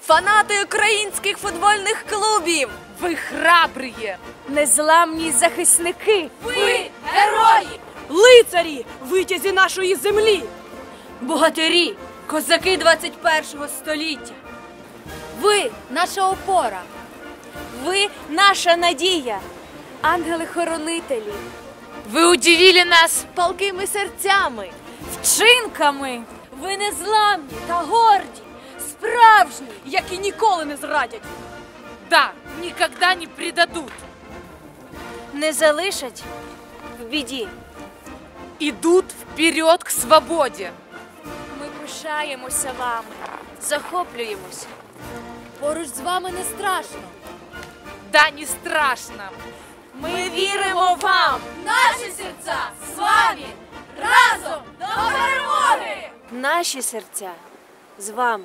Фанати українських футбольних клубів! Ви храбрі! Незламні захисники, Ви герої! лицарі, витязі нашої землі. Богатирі! Козаки 21-го століття! Ви наша опора! Ви наша надія, ангели-хоронителі, Ви удивили нас Палкими серцями! вчинками, Ви незламні та горді! Справжні! які ніколи не зрадять, Да, никогда не предадут. не залишать в біді. Идут вперед к свободе. Ми пишаємося вами, захоплюємося. Поруч з вами не страшно! Да, не страшно. Ми віримо вам! Наші серця з вами! Разом до перемоги! Наші серця з вами.